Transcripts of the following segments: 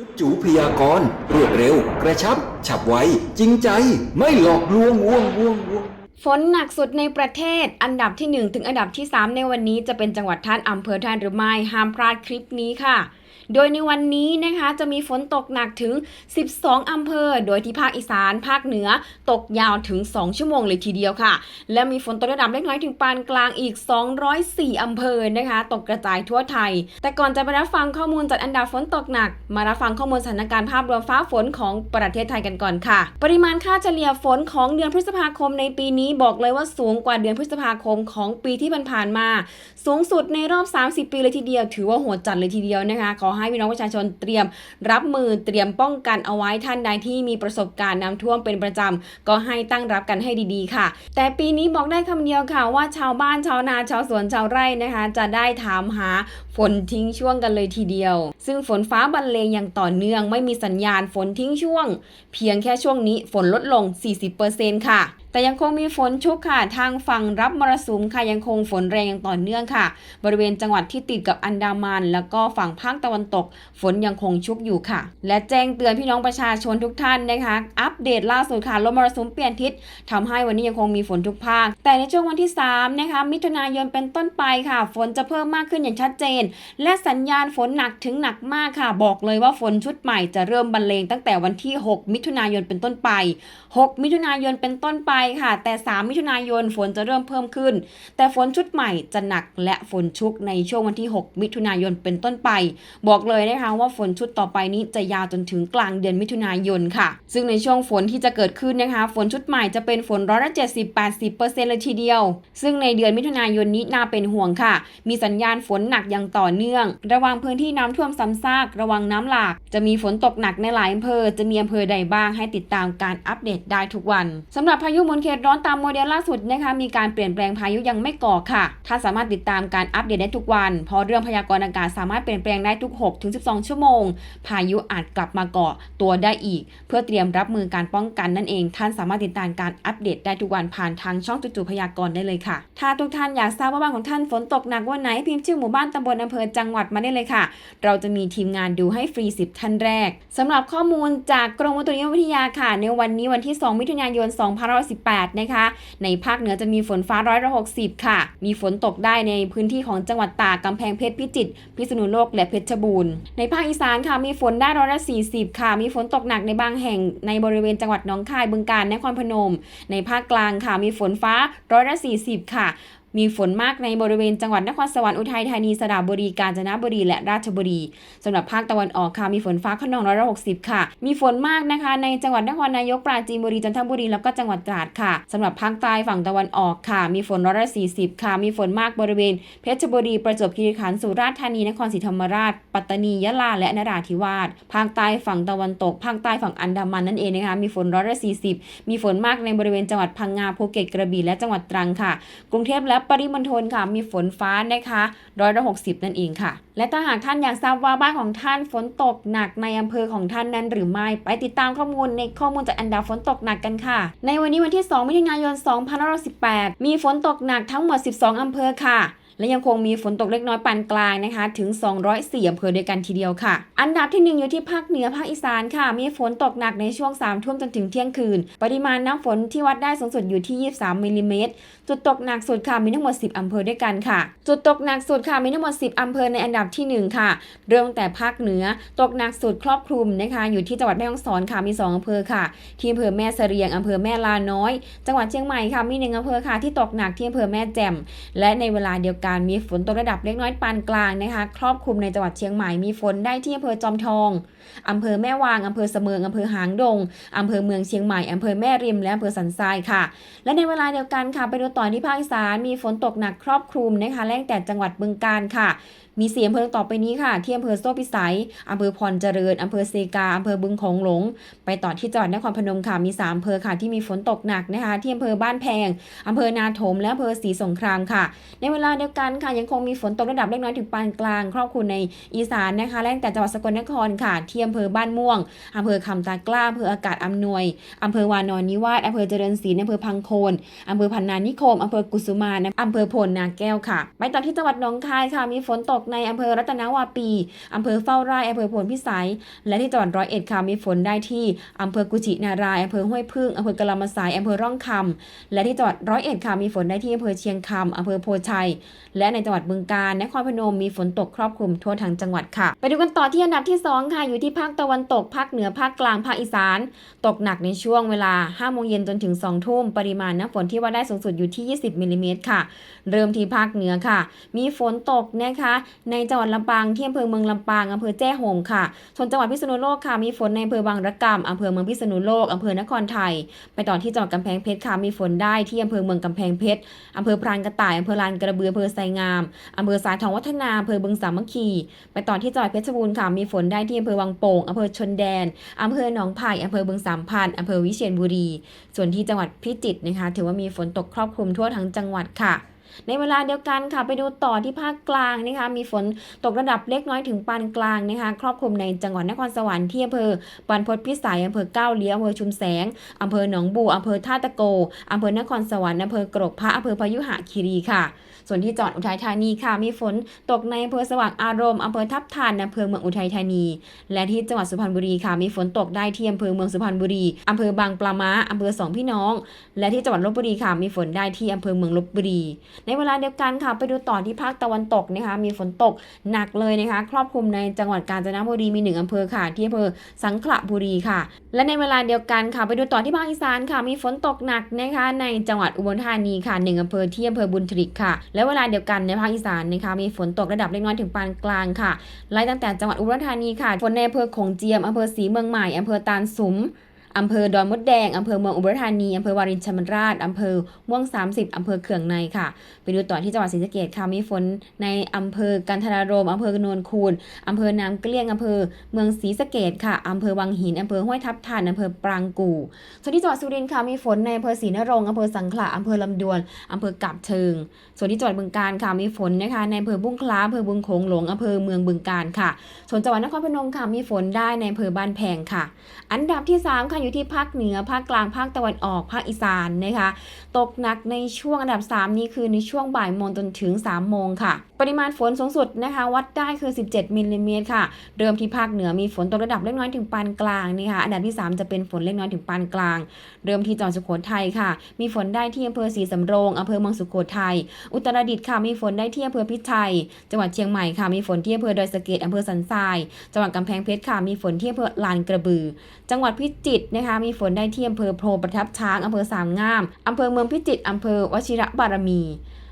จุดจูพยากรรวดเร็ว กระชับ ฉับไว จริงใจ ไม่หลอกลวงวงวงวงฝนหนักสุดในประเทศ อันดับที่ 1 ถึงอันดับที่ 3 ในวันนี้จะเป็นจังหวัดท่านอำเภอท่านหรือไม่ ห้ามพลาดคลิปนี้ค่ะ โดยในวันนี้นะคะจะมีฝนตกหนักถึง 12 อำเภอ โดยที่ภาคอีสาน ภาคเหนือ ตกยาวถึง 2 ชั่วโมงเลยทีเดียวค่ะ และมีฝนตกระดับเล็กน้อยถึงปานกลางอีก 204 อำเภอนะคะ ตกกระจายทั่วไทย แต่ก่อนจะไปรับฟังข้อมูลจัดอันดับฝนตกหนัก มารับฟังข้อมูลสถานการณ์ภาพรวมฟ้าฝนของประเทศไทยกันก่อนค่ะ ปริมาณค่าเฉลี่ยฝนของเดือนพฤษภาคมในปีนี้บอกเลยว่าสูงกว่าเดือนพฤษภาคมของปีที่ผ่านๆมา สูงสุดในรอบ 30 ปีเลยทีเดียว ถือว่าโหดจัดเลยทีเดียวนะคะขอให้พี่น้องประชาชนเตรียมรับมือเตรียมป้องกันเอาไว้ท่านใดที่มีประสบการณ์น้ำท่วมเป็นประจำก็ให้ตั้งรับกันให้ดีๆ ค่ะ แต่ปีนี้บอกได้คำเดียวค่ะว่าชาวบ้านชาวนาชาวสวนชาวไร่นะคะ จะได้ถามหาฝนทิ้งช่วงกันเลยทีเดียว ซึ่งฝนฟ้าบรรเลงอย่างต่อเนื่องไม่มีสัญญาณฝนทิ้งช่วง เพียงแค่ช่วงนี้ฝนลดลง 40%ค่ะแต่ยังคงมีฝนชุกค่ะ ทางฝั่งรับมรสุมค่ะยังคงฝนแรงอย่างต่อเนื่องค่ะ บริเวณจังหวัดที่ติดกับอันดามัน แล้วก็ฝั่งภาคตะวันตก ฝนยังคงชุกอยู่ค่ะ และแจ้งเตือนพี่น้องประชาชนทุกท่านนะคะ อัปเดตล่าสุดค่ะลมมรสุมเปลี่ยนทิศทำให้วันนี้ยังคงมีฝนทุกภาค แต่ในช่วงวันที่3นะคะมิถุนายนเป็นต้นไปค่ะ ฝนจะเพิ่มมากขึ้นอย่างชัดเจน และสัญญาณฝนหนักถึงหนักมากค่ะ บอกเลยว่าฝนชุดใหม่จะเริ่มบรรเลงตั้งแต่วันที่ 6 มิถุนายนเป็นต้นไป 6 มิถุนายนเป็นต้นไปค่ะ แต่ 3 มิถุนายนฝนจะเริ่มเพิ่มขึ้น แต่ฝนชุดใหม่จะหนักและฝนชุกในช่วงวันที่ 6 มิถุนายนเป็นต้นไป บอกเลยนะคะว่าฝนชุดต่อไปนี้จะยาวจนถึงกลางเดือนมิถุนายนค่ะ ซึ่งในช่วงฝนที่จะเกิดขึ้นนะคะ ฝนชุดใหม่จะเป็นฝนร้อยละ70 80เปอร์เซ็นต์เลยทีเดียว ซึ่งในเดือนมิถุนายนนี้น่าเป็นห่วงค่ะ มีสัญญาณฝนหนักอย่างต่อเนื่อง ระวังพื้นที่น้ำท่วมซ้ำซาก ระวังน้ำหลาก จะมีฝนตกหนักในหลายอำเภอ จะมีอำเภอใดบ้างให้ติดตามการอัปเดตได้ทุกวันสำหรับพายุมุนเขตร้อนตามโมเดลล่าสุดนะคะมีการเปลี่ยนแปลงพายุยังไม่ก่อค่ะถ้านสามารถติดตามการอัปเดตได้ทุกวัน เพราะเรื่องพยากรณ์อากาศสามารถเปลี่ยนแปลงได้ทุก 6-12 ชั่วโมง พายุอาจกลับมาเกาะตัวได้อีก เพื่อเตรียมรับมือการป้องกันนั่นเอง ท่านสามารถติดตามการอัปเดตได้ทุกวันผ่านทางช่องจู่ๆพยากรณ์ได้เลยค่ะ ถ้าทุกท่านอยากทราบว่าบ้านของท่านฝนตกหนักวันไหนพิมพ์ชื่อหมู่บ้านตำบลอำเภอจังหวัดมาได้เลยค่ะ เราจะมีทีมงานดูให้ฟรี 10 ท่านแรกสำหรับข้อมูลจากกรมอุตุนิยมวิทยาค่ะ ในวันนี้วันที่ 2 มิถุนายน18 นะคะ ในภาคเหนือจะมีฝนฟ้าร้อยละ60 ค่ะ มีฝนตกได้ในพื้นที่ของจังหวัดตากกำแพงเพชรพิจิตรพิษณุโลกและเพชรบูรณ์ ในภาคอีสานค่ะมีฝนได้ร้อยละ40 ค่ะ มีฝนตกหนักในบางแห่งในบริเวณจังหวัดหนองคายบึงกาฬนครพนม ในภาคกลางค่ะมีฝนฟ้าร้อยละ40 ค่ะ มีฝนมากในบริเวณจังหวัดนครสวรรค์อุทัยธานีสระบุรีกาญจนบุรีและราชบุรีสำหรับภาคตะวันออกค่ะมีฝนฟ้าขนองร้อยละหกสิบค่ะ มีฝนมากนะคะ ในจังหวัดนครนายกปราจีนบุรีจันทบุรีแล้วก็จังหวัดตราดค่ะสำหรับภาคใต้ฝั่งตะวันออกค่ะ มีฝนร้อยละสี่สิบค่ะ มีฝนมากบริเวณ เพชรบุรีประจวบคีรีขันธ์สุราษฎร์ธานีนครศรีธรรมราช ปัตตานียะลาและนราธิวาสภาคใต้ฝั่งตะวันตกภาคใต้ฝั่งอันดามันนั่นเองนะคะมีฝนร้อยละสี่สิบมีฝนมากในบริเวณจังหวัดพังงาภูเก็ตกระบี่และจังหวัดตรังค่ะ กรุงเทพและปริมณฑลค่ะมีฝนฟ้านะคะร้อยละหกสิบนั่นเองค่ะ และถ้าหากท่านอยากทราบว่าบ้านของท่านฝนตกหนักในอำเภอของท่านนั้นหรือไม่ ไปติดตามข้อมูลในข้อมูลจากอันดาฝนตกหนักกันค่ะ ในวันนี้วันที่ 2 มิถุนายน 2518 มีฝนตกหนักทั้งหมด 12 อำเภอค่ะ และยังคงมีฝนตกเล็กน้อยปานกลางนะคะ ถึง 204อำเภอด้วยกันทีเดียวค่ะ อันดับที่ 1 อยู่ที่ภาคเหนือภาคอีสานค่ะ มีฝนตกหนักในช่วง3ทุ่มจนถึงเที่ยงคืน ปริมาณน้ำฝนที่วัดได้สูงสุดอยู่ที่ 23มิลลิเมตรจุดตกหนักสุดค่ะมีทั้งหมด 10อำเภอด้วยกันค่ะ จุดตกหนักสุดค่ะมีทั้งหมด 10อำเภอในอันดับทีหนึ่1 ค่ะเริ่มตั้งแต่ภาคเหนือตกหนักสุดครอบคลุมนะคะอยู่ที่จังหวัดแม่ฮ่องสอนค่ะมี 2อำเภอค่ะ ที่อำเภอแม่เสรียงอำเภอแม่ลาน้อย จังหวัดเชียงใหม่ค่ะมีหนึ่งอำเภอค่ะที่ตกหนักที่อำเภอแม่แจ่มและในเวลาเดียวกันมีฝนตกระดับเล็กน้อยปานกลางนะคะ ครอบคลุมในจังหวัดเชียงใหม่มีฝนได้ที่อำเภอจอมทองอำเภอแม่วางอำเภอเสมืองอำเภอหางดงอำเภอเมืองเชียงใหม่อำเภอแม่ริมและอำเภอสันทรายค่ะ และในเวลาเดียวกันค่ะไปดูต่อที่ภาคอีสานมีฝนตกหนักครอบคลุมนะคะแล่งแต่จังหวัดบึงกาฬค่ะ มีเสียอำเภอต่อไปนี้ค่ะ ที่อำเภอโซ่พิสัยอำเภอพรเจริญอำเภอเซกาอำเภอบึงของหลง ไปต่อที่จังหวัดนครพนมค่ะ มี3อำเภอค่ะที่มีฝนตกหนักนะคะ ที่อำเภอบ้านแพงอำเภอนาถม และอำเภอศรีสงครามค่ะ ในเวลาเดียวกันค่ะ ยังคงมีฝนตกระดับเล็กน้อยถึงปานกลาง ครอบคลุมในอีสานนะคะ แล่งแต่จังหวัดสกลนครค่ะ ที่อำเภอบ้านม่วงอำเภอคำตากล้าอำเภออากาศอำนวยอำเภอวานอนนิวาสอำเภอเจริญศรีอำเภอพังโคนอำเภอพันนานิคมอำเภอกุสุมานอำเภอพนนาแก้วค่ะ ไปต่อที่จังหวัดหนองคายค่ะ มีฝนตกในอำเภอรัตนาวาปีอำเภอเฝ้าไร่อำเภอพนพิสัย และที่จังหวัดร้อยเอ็ดค่ะมีฝนได้ที่อำเภอกุชินารายอำเภอห้วยพึ่งอำเภอกะลำมะสายอำเภอร่องคำและที่จังหวัดร้อยเอ็ดค่ะมีฝนได้ที่อำเภอเชียงคำอำเภอโพชัย และในจังหวัดบึงกาฬนครพนมมีฝนตกครอบคลุมทั่วทั้งจังหวัดค่ะ ไปดูกันต่อที่อันดับที่ 2 ค่ะ อยู่ที่ภาคตะวันตกภาคเหนือภาคกลางภาคอีสาน ตกหนักในช่วงเวลา5โมงเย็นจนถึง2ทุ่มปริมาณน้ำฝนที่ว่าได้สูงสุดอยู่ที่ 20มิลลิเมตรค่ะ เริ่มที่ภาคเหนือค่ะ มีฝนตกนะคะในจังหวัดลำปางที่อำเภอเมืองลำปางอำเภอแจ้ห่มค่ะ ส่วนจังหวัดพิษณุโลกค่ะมีฝนในอำเภอบางระกำอำเภอเมืองพิษณุโลกอำเภอนครไทย ไปต่อที่จังหวัดกำแพงเพชรค่ะมีฝนได้ที่อำเภอเมืองกำแพงเพชรอำเภอพรานกระต่ายอำเภอลานกระเบืออำเภอไซงามอำเภอสายทองวัฒนาอำเภอบึงสามัคคี ไปต่อที่จังหวัดเพชรบูรณ์ค่ะมีฝนได้ที่อำเภอวังโป่งอำเภอชนแดนอำเภอหนองไผ่อำเภอบึงสามพันอำเภอวิเชียรบุรี ส่วนที่จังหวัดพิจิตรนะคะถือว่ามีฝนตกครอบคลุมทั่วทั้งจังหวัดค่ะ ในเวลาเดียวกันค่ะไปดูต่อที่ภาคกลางนะคะ มีฝนตกระดับเล็กน้อยถึงปานกลางนะคะครอบคลุมในจังหวัดนครสวรรค์ที่อำเภอปานพดพิสัยอำเภอเก้าเลี้ยวอำเภอชุมแสงอำเภอหนองบัวอำเภอท่าตะโกอำเภอนครสวรรค์อำเภอกรกพระอำเภอพยุหคีรีค่ะ ส่วนที่จังหวัดอุทัยธานีค่ะ มีฝนตกในอำเภอสว่างอารมณ์อำเภอทับทันอำเภอเมืองอุทัยธานี และที่จังหวัดสุพรรณบุรีค่ะ มีฝนตกได้ที่อำเภอเมืองสุพรรณบุรีอำเภอบางปลาม้าอำเภอสองพี่น้อง และที่จังหวัดลบบุรีค่ะ มีฝนได้ที่อำเภอเมืองลบบุรีในเวลาเดียวกันค่ะไปดูต่อที่ภาคตะวันตกนะคะมีฝนตกหนักเลยนะคะครอบคลุมในจังหวัดกาญจนบุรีมีหนึ่งอำเภอค่ะที่อำเภอสังขละบุรีค่ะ และในเวลาเดียวกันค่ะไปดูต่อที่ภาคอีสานค่ะมีฝนตกหนักนะคะในจังหวัดอุบลธานีค่ะหนึ่งอำเภอที่อำเภอบุญทริกค่ะ และเวลาเดียวกันในภาคอีสานนะคะมีฝนตกระดับเล็กน้อยถึงปานกลางค่ะไล่ตั้งแต่จังหวัดอุบลธานีค่ะฝนในอำเภอขงเจียมอำเภอศรีเมืองใหม่อำเภอตาลสุม อำเภอดอนมดแดงอำเภอเมืองอุบลธานีอำเภอวารินชำราบอำเภอม่วง 30อำเภอเขื่องในค่ะ ไปดูต่อที่จังหวัดศรีสะเกษค่ะมีฝนในอำเภอกันทรารมอำเภอโนนคูนอำเภอน้ำเกลี้ยงอำเภอเมืองศรีสะเกษค่ะอำเภอวังหินอำเภอห้วยทับทันอำเภอปรางกู่ส่วนที่จังหวัดสุรินทร์ค่ะมีฝนในอำเภอศรีนรงค์อำเภอสังขละอำเภอลำดวนอำเภอกาบเชิง ส่วนที่จังหวัดบึงกาฬค่ะมีฝนนะคะในอำเภอบุ้งคล้าอำเภอบึงโขงหลงอำเภอเมืองบึงกาฬค่ะ ส่วนจังหวัดนครพนมค่ะมีฝนได้ในอำเภอบ้านแพงค่ะ อันดับที่3ค่ะอยู่ที่ภาคเหนือ ภาคกลาง ภาคตะวันออก ภาคอีสานนะคะ ตกหนักในช่วงอันดับ 3 นี้คือในช่วงบ่ายโมงจนถึง 3 โมงค่ะ ปริมาณฝนสูงสุดนะคะ วัดได้คือ 17มิลลิเมตรค่ะ เริ่มที่ภาคเหนือมีฝนตกระดับเล็กน้อยถึงปานกลางนะคะอันดับที่ 3 จะเป็นฝนเล็กน้อยถึงปานกลาง เริ่มที่จังหวัดสุโขทัยค่ะ มีฝนได้ที่อำเภอศรีสำโรงอำเภอเมืองสุโขทัย อุตรดิตถ์ค่ะ มีฝนได้ที่อำเภอพิชัย จังหวัดเชียงใหม่ค่ะ มีฝนที่อำเภอดอยสะเก็ดอำเภอสันทราย จังหวัดกำแพงเพชรค่ะ มีฝนที่อำเภอลานกระบือ จังหวัดพิจิตรนะคะมีฝนได้ที่อำเภอโพประทับช้างอำเภอสามงามอำเภอเมืองพิจิตรอำเภอวชิระบารมี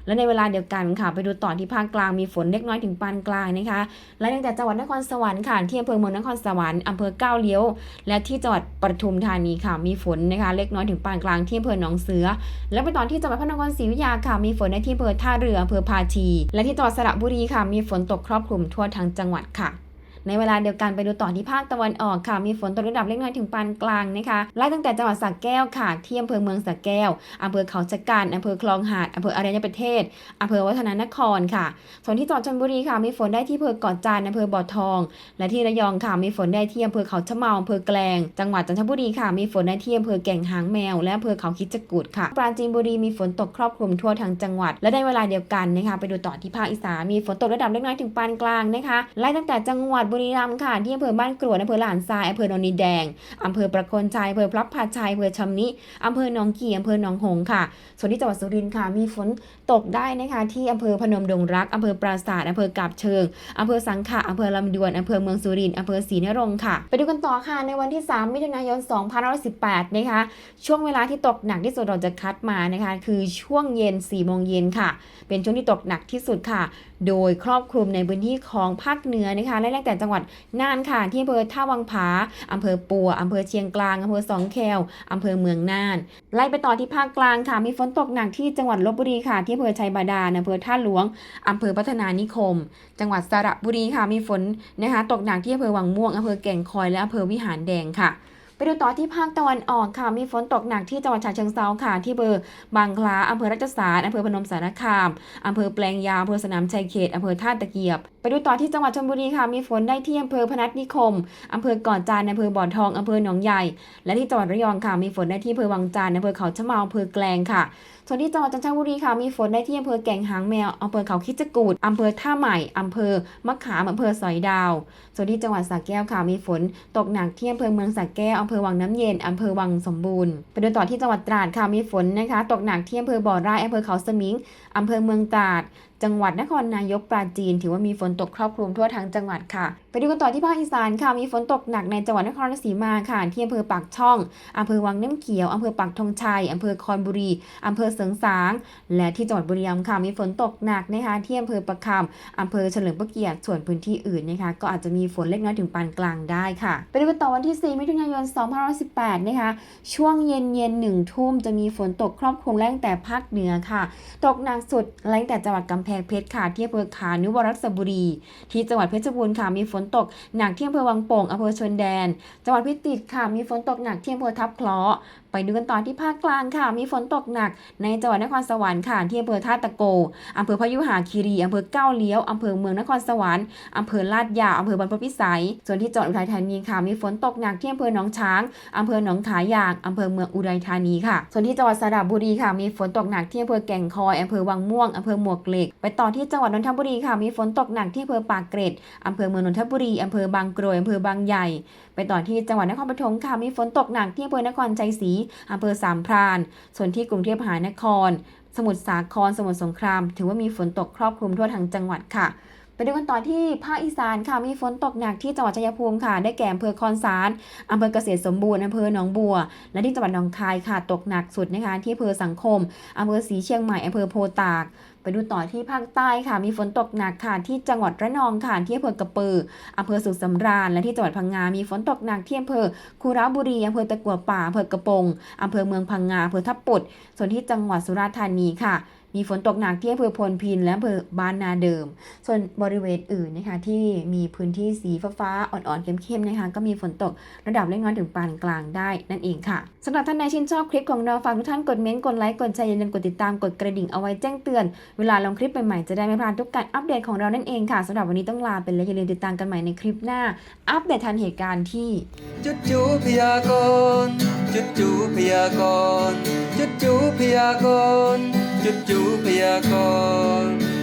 และในเวลาเดียวกันค่ะ ไปดูต่อที่ภาคกลางมีฝนเล็กน้อยถึงปานกลางนะคะและตั้งแต่จังหวัดนครสวรรค์ค่ะที่อำเภอเมืองนครสวรรค์อำเภอก้าวเลี้ยว และที่จังหวัดปทุมธานีค่ะมีฝนนะคะเล็กน้อยถึงปานกลางที่อำเภอหนองเสือ และไปต่อที่จังหวัดพระนครศรีอยุธยาค่ะมีฝนในที่อำเภอท่าเรืออำเภอพาชี และที่จังหวัดสระบุรีค่ะมีฝนตกครอบคลุมทั่วทั้งจังหวัดค่ะ ในเวลาเดียวกันไปดูต่อที่ภาคตะวันออกค่ะ มีฝนตกระดับเล็กน้อยถึงปานกลางนะคะไล่ตั้งแต่จังหวัดสระแก้วค่ะที่อำเภอเมืองสระแก้วอำเภอเขาจัการอำเภอคลองหาดอำเภออรัญประเทศอำเภอวัฒนานครค่ะ ส่วนที่จังหวัดชลบุรีค่ะมีฝนได้ที่อำเภอเกาะจานอำเภอบ่อทอง และที่ระยองค่ะมีฝนได้ที่อำเภอเขาชะเมาอำเภอแกลง จังหวัดจันทบุรีค่ะมีฝนได้ที่อำเภอแก่งหางแมว และอำเภอเขาคิดจกูดค่ะ ปราจีนบุรีมีฝนตกครอบคลุมทั่วทั้งจังหวัด และในเวลาเดียวกันนะคะไปดูต่อที่ภาคอีสานมีฝนตกระดับเล็กน้อยถึงปานกลางนะคะไล่ตั้งแต่จังหวัดบุรีรัมย์ค่ะ ที่อำเภอบ้านกรวดอำเภอหลานทรายอำเภอโนนดินแดงอำเภอประโคนชัยอำเภอพลับพาชัยอำเภอชำนิอำเภอหนองกี่อำเภอหนองหงค่ะ ส่วนที่จังหวัดสุรินทร์ค่ะ มีฝนตกได้นะคะที่อำเภอพนมดงรักอำเภอปราสาทอำเภอกาบเชิงอำเภอสังขะอำเภอลำดวนอำเภอเมืองสุรินทร์อำเภอศรีนรงค์ค่ะ ไปดูกันต่อค่ะในวันที่ 3 มิถุนายน 2518 นะคะ ช่วงเวลาที่ตกหนักที่สุดเราจะคัดมานะคะ คือช่วงเย็น4โมงเย็นค่ะ เป็นช่วงที่ตกหนักที่สุดค่ะ โดยครอบคลุมในพื้นที่ของภาคเหนือนะคะและตั้งแต่จังหวัดน่านค่ะ ที่อำเภอท่าวังผาอำเภอปัวอำเภอเชียงกลางอำเภอสองแควอำเภอเมืองน่าน ไล่ไปต่อที่ภาคกลางค่ะ มีฝนตกหนักที่จังหวัดลบบุรีค่ะ ที่อำเภอชัยบาดาลอำเภอท่าหลวงอำเภอพัฒนานิคม จังหวัดสระบุรีค่ะ มีฝนนะคะ ตกหนักที่อำเภอวังม่วงอำเภอแก่งคอยและอำเภอวิหารแดงค่ะ ไปดูต่อที่ภาคตะวันออกค่ะมีฝนตกหนักที่จังหวัดฉะเชิงเทราค่ะที่เบอร์บางคล้าอำเภอรัชสารอำเภอพนมสารคามอำเภอแปลงยาวอำเภอสนามชัยเขตอำเภอท่าตะเกียบ ไปดูต่อที่จังหวัดชลบุรีค่ะมีฝนได้ที่อำเภอพนัสนิคมอำเภอก่อนจานอำเภอบ่อทองอำเภอหนองใหญ่ และที่จังหวัดระยองค่ะมีฝนได้ที่อำเภอวังจานอำเภอเขาชะเมาอำเภอแกลงค่ะ ส่วนที่จังหวัดจันทบุรีค่ะมีฝนได้ที่อำเภอแก่งหางแมวอำเภอเขาคิดจกูดอำเภอท่าใหม่อำเภอมะขามอำเภอสอยดาว ส่วนที่จังหวัดสระแก้วค่ะมีฝนตกหนักที่อำเภอเมืองสระแก้วอำเภอวังน้ำเย็นอำเภอวังสมบูรณ์ไปดูต่อที่จังหวัดตราดค่ะมีฝนนะคะ ตกหนักที่อำเภอบ่อไร่อำเภอเขาสมิงอำเภอเมืองตราดจังหวัดนครนายกปราจีน ถือว่ามีฝนตกครอบคลุมทั่วทั้งจังหวัดค่ะ ไปดูกันต่อที่ภาคอีสานค่ะ มีฝนตกหนักในจังหวัดนครราชสีมาค่ะ ที่อำเภอปากช่องอำเภอวังน้ำเขียวอำเภอปักธงชัยอำเภอคอนบุรีอำเภอเสริงสาง และที่จังหวัดบุรีรัมย์ค่ะ มีฝนตกหนักนะคะที่อำเภอประคำอำเภอเฉลิมพระเกียรติ ส่วนพื้นที่อื่นนะคะ ก็อาจจะมีฝนเล็กน้อยถึงปานกลางได้ค่ะ ไปดูกันต่อวันที่ 4 มิถุนายน 2518 นะคะ ช่วงเย็นเย็นหนึ่งทุ่มจะมีฝนตกครอบคลุมแรงแต่ภาคเหนือค่ะ ตกหนักสุดแรงแต่จังหวัดกำแพงเพชรค่ะที่อำเภอขานุวรัสบุรี ที่จังหวัดเพชรบูรณ์ค่ะมีฝนตกหนักที่อำเภอวังโป่งอำเภอชนแดน จังหวัดพิจิตรค่ะมีฝนตกหนักที่อำเภอทับเคราะ ไปดูกันต่อที่ภาคกลางค่ะ มีฝนตกหนักในจังหวัดนครสวรรค์ค่ะที่อำเภอท่าตะโกอำเภอพยุหาคีรีอำเภอเก้าเลี้ยวอำเภอเมืองนครสวรรค์อำเภอลาดยาวอำเภอบรรพพิสัย ส่วนที่จังหวัดอุทัยธานีค่ะมีฝนตกหนักที่อำเภอหนองช้างอำเภอหนองขายางอำเภอเมืองอุทัยธานีค่ะ ส่วนที่จังหวัดสระบุรีค่ะมีฝนตกหนักที่อำเภอแก่งคอยอำเภอวังม่วงอำเภอหมวกเหล็ก ไปต่อที่จังหวัดนนทบุรีค่ะมีฝนตกหนักที่อำเภอปากเกร็ดอำเภอเมืองนนทบุรีอำเภอบางกรวยอำเภอบางใหญ่ ไปต่อที่จังหวัดนครปฐมค่ะมีฝนตกหนักที่อำเภอนครชัยศรีอำเภอสามพราน ส่วนที่กรุงเทพมหานคร สมุทรสาคร สมุทรสงคราม ถือว่ามีฝนตกครอบคลุมทั่วทั้งจังหวัดค่ะ ไปดูกันต่อที่ภาคอีสานค่ะมีฝนตกหนักที่จังหวัดชัยภูมิค่ะ ได้แก่อำเภอคอนสารอำเภอเกษตรสมบูรณ์อำเภอหนองบัว และที่จังหวัดหนองคายค่ะตกหนักสุดนะคะที่อำเภอสังคมอำเภอศรีเชียงใหม่อำเภอโพตาก ไปดูต่อที่ภาคใต้ค่ะ มีฝนตกหนักค่ะที่จังหวัดระนองค่ะที่อำเภอกระปืออำเภอสุขสำราญและที่จังหวัดพังงา มีฝนตกหนักที่อำเภอคูระบุรีอำเภอตะกัวป่าอำเภอกระปงอำเภอเมืองพังงาอำเภอทับปุดส่วนที่จังหวัดสุราษฎร์ธานีค่ะ มีฝนตกหนักที่อำเภอพลพินและอำเภอบ้านนาเดิม ส่วนบริเวณอื่นนะคะที่มีพื้นที่สีฟ้าๆอ่อนๆเข้มๆนะคะก็มีฝนตกระดับเล็กน้อยถึงปานกลางได้นั่นเองค่ะสำหรับท่านใดชื่นชอบคลิปของเราฝากทุกท่านกดเม้นต์กดไลค์กดแชร์อย่าลืมกดติดตามกดกระดิ่งเอาไว้แจ้งเตือน เวลาลงคลิปใหม่ๆจะได้ไม่พลาดทุกการอัปเดตของเรานั่นเองค่ะสำหรับวันนี้ต้องลาไปแล้วอย่าลืมติดตามกันใหม่ในคลิปหน้า อัปเดตทันเหตุการณ์ที่จุดจูพยากรณ์จุดจูพยากรณ์จุดจูพยากรณ์จุดจูพยากรณ์